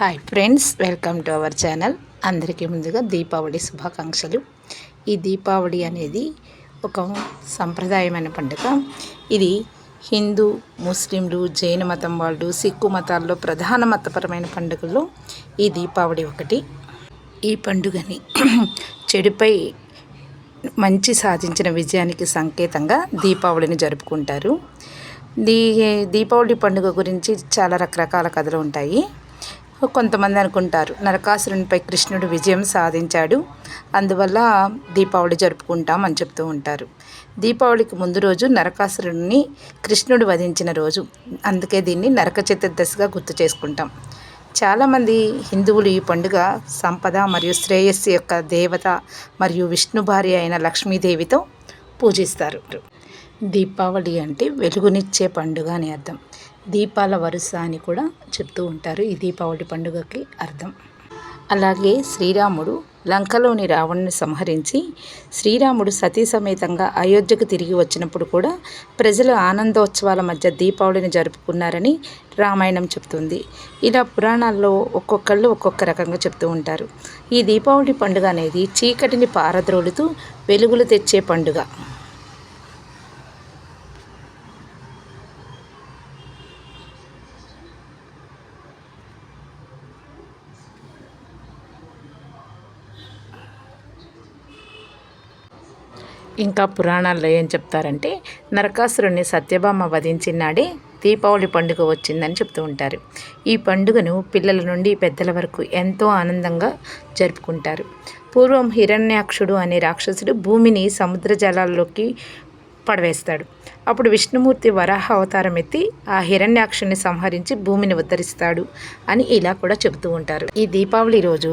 Hi friends welcome to our channel అందరికీ ముందుగా దీపావళి శుభాకాంక్షలు. ఈ దీపావళి అనేది ఒక సంప్రదాయమైన పండుగ. ఇది హిందూ ముస్లింలు జైన మతం వాళ్ళు సిక్కు మతాల్లో ప్రధాన మతపరమైన పండుగల్లో ఈ దీపావళి ఒకటి. ఈ పండుగని చెడుపై మంచి సాధించిన విజయానికి సంకేతంగా దీపావళిని జరుపుకుంటారు. దీ దీపావళి పండుగ గురించి చాలా రకరకాల కథలు ఉంటాయి. కొంతమంది అనుకుంటారు. నరకాసురునిపై కృష్ణుడు విజయం సాధించాడు. అందువల్ల దీపావళి జరుపుకుంటాం అని చెప్తూ ఉంటారు. దీపావళికి ముందు రోజు నరకాసురుడిని కృష్ణుడు వధించిన రోజు. అందుకే దీన్ని నరక చతుర్దశిగా గుర్తు చేసుకుంటాం. చాలామంది హిందువులు ఈ పండుగ సంపద మరియు శ్రేయస్సు యొక్క దేవత మరియు విష్ణు భార్య అయిన లక్ష్మీదేవితో పూజిస్తారు. దీపావళి అంటే వెలుగునిచ్చే పండుగ అని అర్థం. దీపాల వరుస అని కూడా చెప్తూ ఉంటారు. ఈ దీపావళి పండుగకి అర్థం. అలాగే శ్రీరాముడు లంకలోని రావణ్ణి సంహరించి శ్రీరాముడు సతీ సమేతంగా అయోధ్యకు తిరిగి వచ్చినప్పుడు కూడా ప్రజలు ఆనందోత్సవాల మధ్య దీపావళిని జరుపుకున్నారని రామాయణం చెప్తుంది. ఇలా పురాణాల్లో ఒక్కొక్కళ్ళు ఒక్కొక్క రకంగా చెప్తూ ఉంటారు. ఈ దీపావళి పండుగ అనేది చీకటిని పారద్రోలుతూ వెలుగులు తెచ్చే పండుగ. ఇంకా పురాణాల్లో ఏం చెప్తారంటే నరకాసురుణ్ణి సత్యభామ వధించినాడే దీపావళి పండుగ వచ్చిందని చెప్తూ ఉంటారు. ఈ పండుగను పిల్లల నుండి పెద్దల వరకు ఎంతో ఆనందంగా జరుపుకుంటారు. పూర్వం హిరణ్యాక్షుడు అనే రాక్షసుడు భూమిని సముద్ర జలాల్లోకి పడవేస్తాడు. అప్పుడు విష్ణుమూర్తి వరాహ అవతారం ఎత్తి ఆ హిరణ్యాక్షుని సంహరించి భూమిని ఉద్ధరిస్తాడు అని ఇలా కూడా చెబుతూ ఉంటారు. ఈ దీపావళి రోజు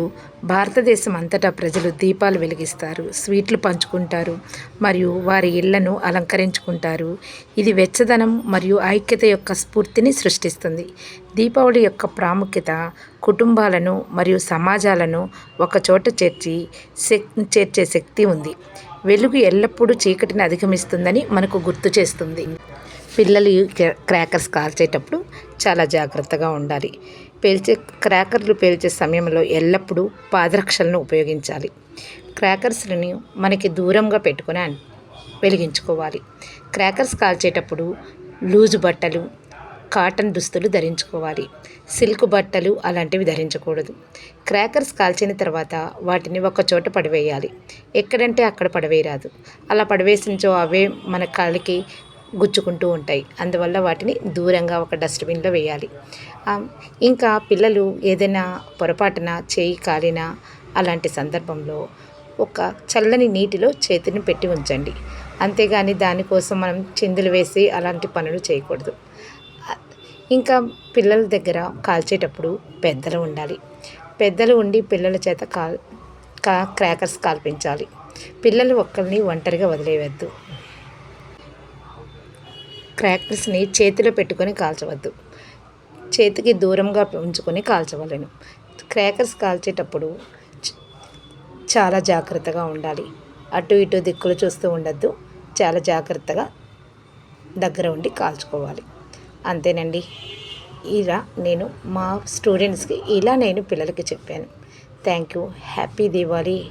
భారతదేశం అంతటా ప్రజలు దీపాలు వెలిగిస్తారు స్వీట్లు పంచుకుంటారు మరియు వారి ఇళ్ళను అలంకరించుకుంటారు. ఇది వెచ్చదనం మరియు ఐక్యత యొక్క స్ఫూర్తిని సృష్టిస్తుంది. దీపావళి యొక్క ప్రాముఖ్యత కుటుంబాలను మరియు సమాజాలను ఒకచోట చేర్చి చేర్చే శక్తి ఉంది. వెలుగు ఎల్లప్పుడూ చీకటిని అధిగమిస్తుందని మనకు గుర్తు చేస్తుంది. పిల్లలు క్రాకర్స్ కాల్చేటప్పుడు చాలా జాగ్రత్తగా ఉండాలి. పేల్చే క్రాకర్లు పేల్చే సమయంలో ఎల్లప్పుడూ పాదరక్షలను ఉపయోగించాలి. క్రాకర్స్ని మనకి దూరంగా పెట్టుకుని వెలిగించుకోవాలి. క్రాకర్స్ కాల్చేటప్పుడు లూజు బట్టలు కాటన్ దుస్తులు ధరించుకోవాలి. సిల్క్ బట్టలు అలాంటివి ధరించకూడదు. క్రాకర్స్ కాల్చిన తర్వాత వాటిని ఒక చోట పడివేయాలి. ఎక్కడంటే అక్కడ పడవేయరాదు. అలా పడివేసించో అవే మన కాలికి గుచ్చుకుంటూ ఉంటాయి. అందువల్ల వాటిని దూరంగా ఒక డస్ట్బిన్లో వేయాలి. ఇంకా పిల్లలు ఏదైనా పొరపాటున చేయి కాలినా అలాంటి సందర్భంలో ఒక చల్లని నీటిలో చేతిని పెట్టి ఉంచండి. అంతేగాని దానికోసం మనం చిందులు వేసి అలాంటి పనులు చేయకూడదు. ఇంకా పిల్లల దగ్గర కాల్చేటప్పుడు పెద్దలు ఉండాలి. పెద్దలు ఉండి పిల్లల చేత కాల్ కా క్రాకర్స్ కాల్పించాలి. పిల్లలు ఒక్కరిని ఒంటరిగా వదిలేయవద్దు. క్రాకర్స్ని చేతిలో పెట్టుకొని కాల్చవద్దు. చేతికి దూరంగా ఉంచుకొని కాల్చవలను. క్రాకర్స్ కాల్చేటప్పుడు చాలా జాగ్రత్తగా ఉండాలి. అటు ఇటు దిక్కులు చూస్తూ ఉండద్దు. చాలా జాగ్రత్తగా దగ్గర ఉండి కాల్చుకోవాలి. అంతేనండి. ఇలా నేను మా స్టూడెంట్స్కి ఇలా నేను పిల్లలకి చెప్పాను. Thank you. హ్యాపీ దీవాలి